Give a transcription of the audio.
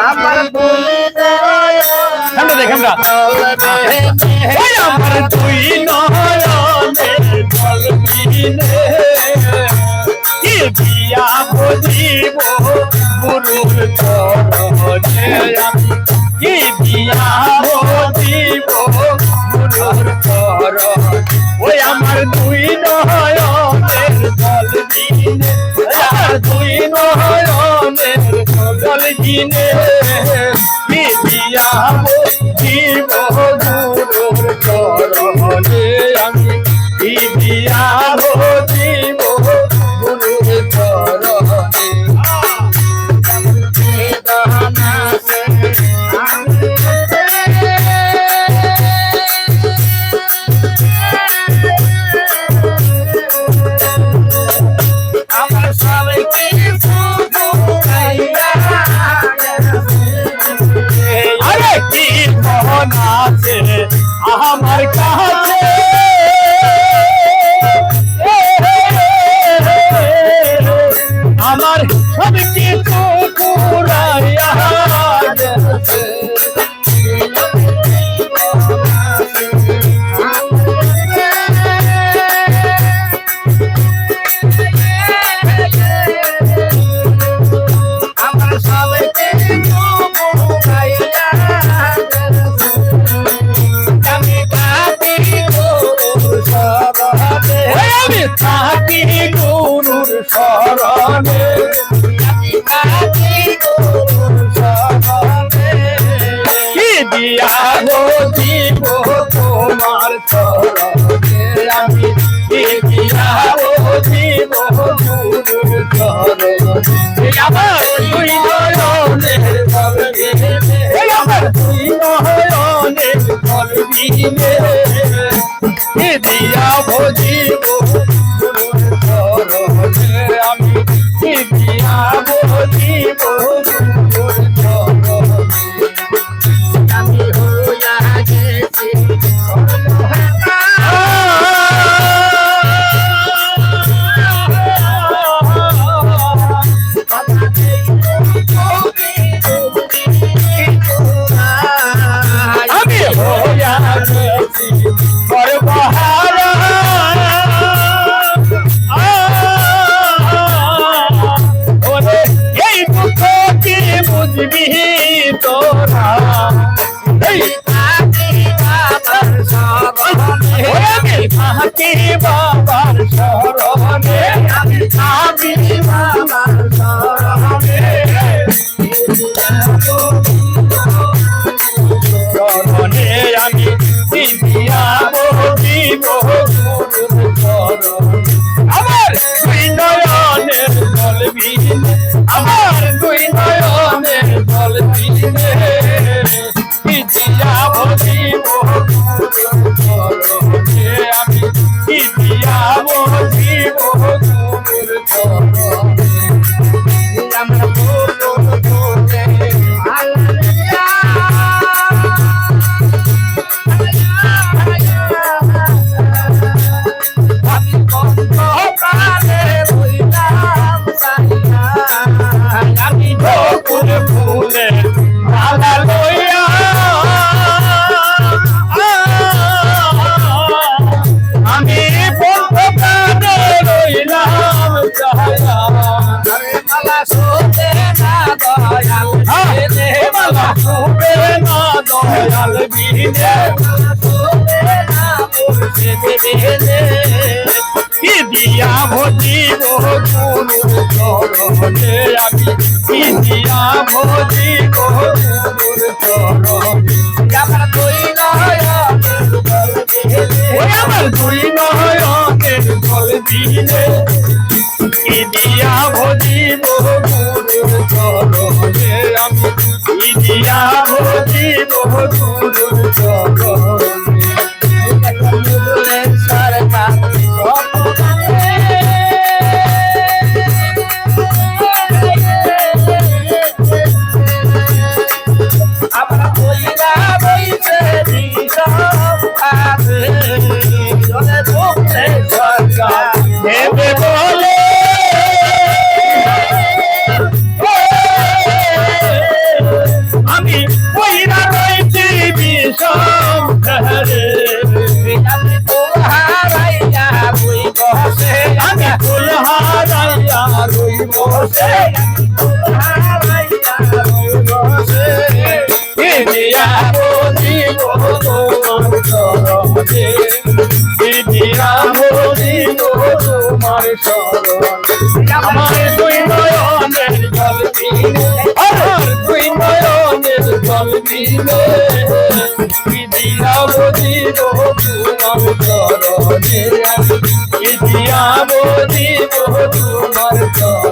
আমার ঠান্ডা দেখ আমরা আমার তুই নয়নে মিলে কি বিয়া বজিব গুরুর চরণে আমি কি বিয়া বজিব গুরুর চরণে আমার দুই নয়নের দুই নয়নের জল দিনে বিয়া বজিব মন আছে আমার কাছে আমার সব কিছু দিয়া গো দিব তোমার চরণে। আমি দিয়া গো দিব গুরুর চরণে আমার তুই নয়নের এই আমার তুই নয়নের বলবি কি দিয়া ভজিব আমি থাকি বাবার শরণে দিয়া ভজিব চরণে আমি দিয়া ভজিব চরণে ওই আমার দুই নয়নের জল দিলে। দিয়া ভজিব গুরুর চরণে আমি। দিয়া ভজিব গুরুর চরণে আমার দুই নয়নের জল দিলে আমার দুই নয়নের জল দিলে বলিব তোমার চরণে বলিব তোমার চরণে